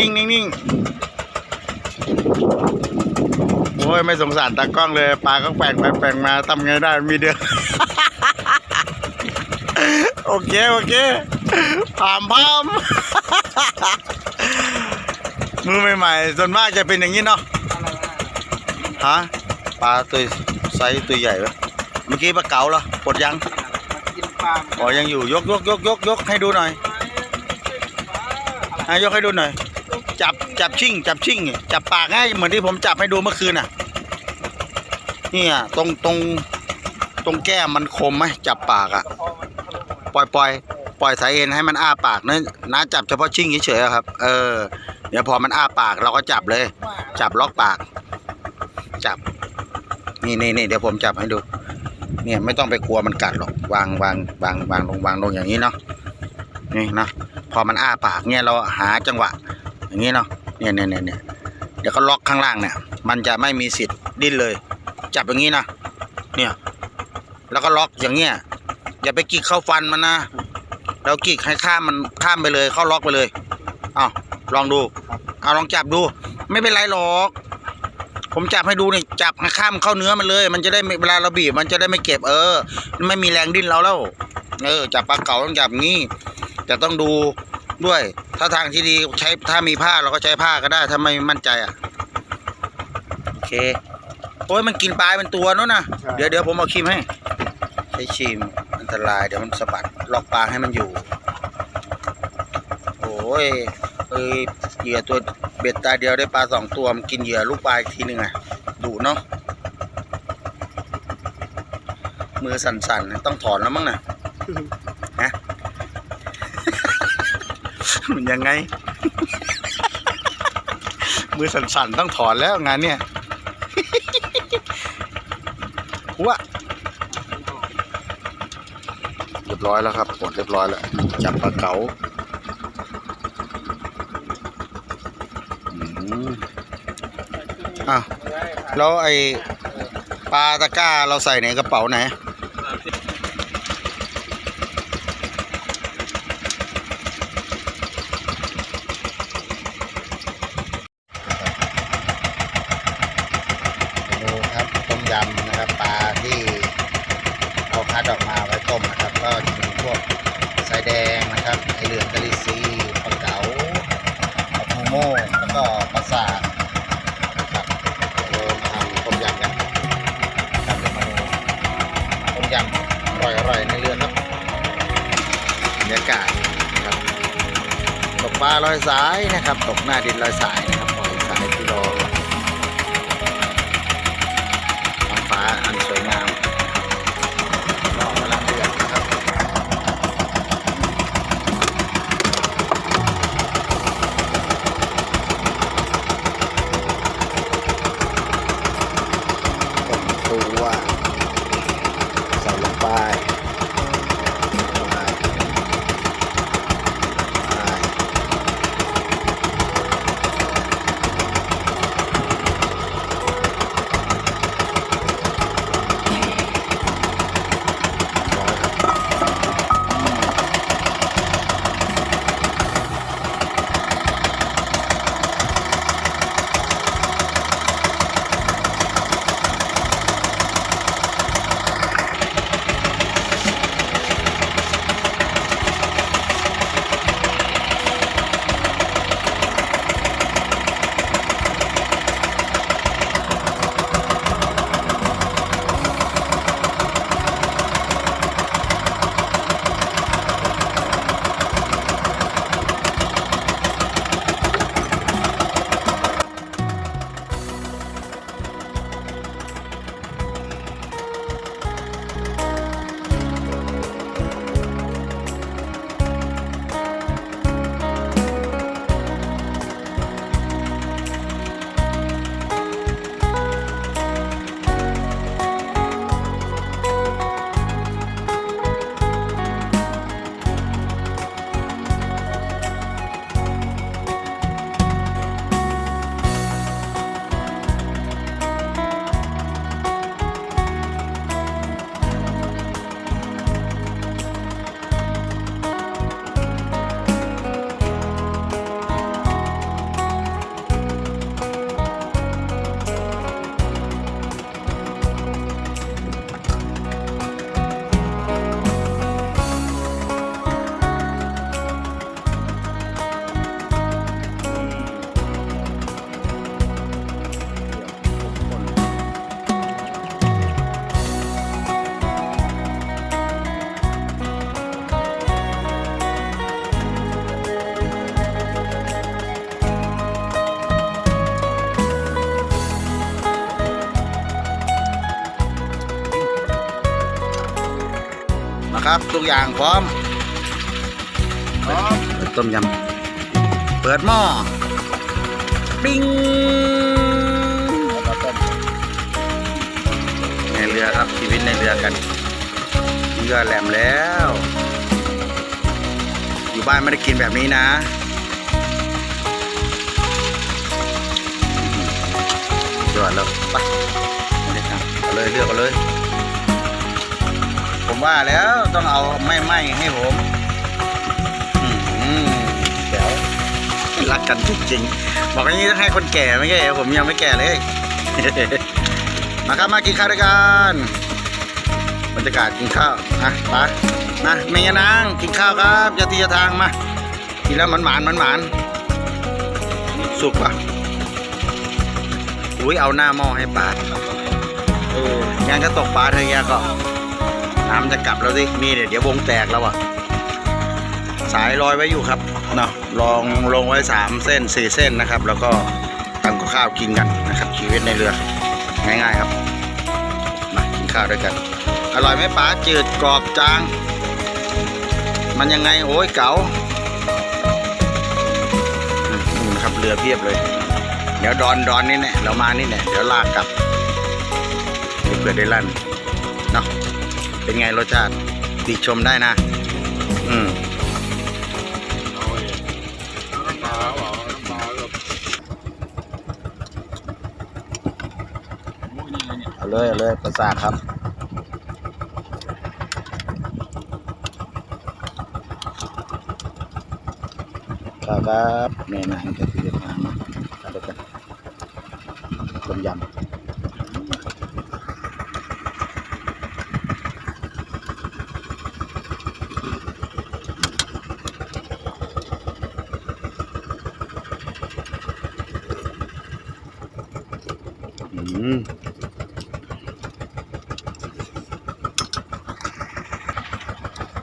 นิ่งๆโอ้ยไม่สงสารตากล้องเลยปลาก็แปลงไปแปลงมาทำไงได้มีเดือโอเค โอเคผามพามมือใหม่ๆส่วนมากจะเป็นอย่างนี้เนาะฮะปลาตัวไซส์ตัวใหญ่ปะเมื่อกี้ปลาเก๋าเหรอปลดยังกินปลาอ๋อยังอยู่ยกยกยกยกยกให้ดูหน่อยอะยกให้ดูหน่อย จับชิ่ง จับชิ่ง จับปากให้เหมือนที่ผมจับให้ดูเมื่อคืนน่ะนี่อะตรงตรงตรงแก้มมันคมไหมจับปากอะ ปล่อยปล่อยปล่อยสายเอ็นให้มันอ้าปากนะนะจับเฉพาะชิ่งเฉยๆครับ เออเดี๋ยวพอมันอ้าปากเราก็จับเลย จับล็อกปาก จับ นี่นี่นี่เดี๋ยวผมจับให้ดู เนี่ยไม่ต้องไปกลัวมันกัดหรอกวางวางวางวางลงวางลงอย่างนี้เนาะนี่เนาะพอมันอ้าปากเนี่ยเราหาจังหวะ อย่างนี้เนาะ เนี่ยเนี่ยเนี่ยเนี่ยเดี๋ยวก็ล็อกข้างล่างเนี่ย มันจะไม่มีสิทธิ์ดิ้นเลย จับอย่างนี้นะเนี่ยแล้วก็ล็อกอย่างเงี้ยอย่าไปกีกเข้าฟันมันนะเรากีกให้ข้ามมันข้ามไปเลยเข้าล็อกไปเลยเอาลองดูเอาลองจับดู ไม่เป็นไรหรอก ผมจับให้ดูนี่จับให้ข้ามเข้าเนื้อมันเลย มันจะได้เวลาเราบีบมันจะได้ไม่เก็บเออ ไม่มีแรงดิ้นเราแล้ว เออจับปลาเก๋าต้องจับงี้แต่ต้องดู ด้วย ถ้าทางที่ดีใช้ถ้ามีผ้าเราก็ใช้ผ้าก็ได้ถ้าไม่มั่นใจอะโอเคโอ้ยมันกินปลายเป็นตัวนู้นนะเดี๋ยวเดี๋ยวผมเอาครีมให้ใช้ครีมอันตรายเดี๋ยวมันสะบัดล็อกปลาให้มันอยู่โอ้ยเอ้ยเหยื่อตัวเบ็ดตาเดียวได้ปลาสองตัวมันกินเหยื่อลูกปลาอีกทีหนึ่งอะดุเนาะมือสั่นๆ ต้องถอนแล้วมั้งนะฮะ มัน ยังไง มือสั่นๆต้องถอนแล้วงานเนี่ยวะเรียบร้อยแล้วครับหมดเรียบร้อยแล้วจับปลาเก๋าอืมอะแล้วไอปลาตะกร้าเราใส่ในกระเป๋าไหน เมนูครับต้มยำนะครับปลาที่เอาคัดออกมาไว้ต้มนะครับ ก็จะมีพวกสายแดงนะครับไอเหลืองกะลิซีปลาเก๋าปลาทูโม่แล้วก็ปลาสากนะครับเดี๋ยวมาทำต้มยำกันครับเดี๋ยวมาดูต้มยำอร่อยๆในเรือครับบรรยากาศนะครับตกปลาลอยสายนะครับ ตกหน้าดินลอยสายนะ ครับ ทุกอย่างพร้อมพร้อมเปิดต้มยำเปิดหม้อปิ้งแล้วก็ต้มในเรือครับชีวิตในเรือกันเรือแหลมแล้ว อยู่บ้านไม่ได้กินแบบนี้นะยอดแล้วไปไม่ได้ทำเอาเลยเลือกเอาเลยผม ว่าแล้วต้องเอาไม่ไหม้ให้ผมเดี๋ยวรักกันจริงๆบอกอย่างนี้ต้องให้คนแก่ไม่ใช่ผมยังไม่แก่เลย มาครับมากินข้าวด้วยกันบรรยากาศกินข้าวอะไปมาเมียนางกินข้าวครับจะตีจะทางมากินแล้วมันหมานมันหมานสุกปะอุ้ยเอาหน้าหม้อให้ปลาเอองานก็ตกปลาเธอแยก็ น้ำจะกลับแล้วสินี่เดี๋ยวเดี๋ยววงแตกแล้วอะ สายลอยไว้อยู่ครับเนาะลองลงไว้สามเส้นสี่เส้นนะครับ แล้วก็ทำกับข้าวกินกันนะครับ ชีวิตในเรือ ง่ายๆครับมากินข้าวด้วยกัน อร่อยไหมป๋าจืดกรอบจาง มันยังไงโอ้ยเก๋านู่นะครับเรือเพียบเลย เดี๋ยวดอนดอนนี่แน่เรามานี่แน่เดี๋ยวลากกลับเพื่อได้ลั่นเนาะ เป็นไงรสชาติติชมได้นะ อืมเอาเลยเอาเลยประสาทครับครับครับแม่นางจะตีทางมากันด้วยกันต้มยำ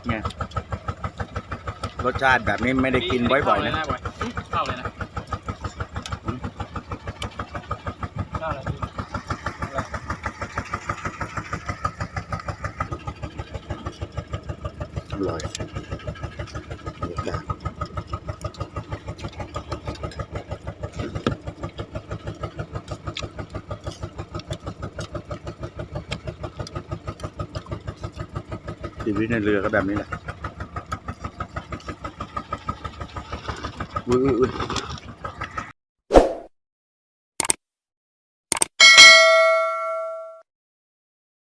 เนี่ยรสชาติแบบนี้ไม่ได้กินบ่อยๆนะเข้าเลยนะเข้าเลยอร่อยบรรยากาศ ชีวิตในเรือก็แบบนี้แหละอุ้ยอุ้ยอุ้ย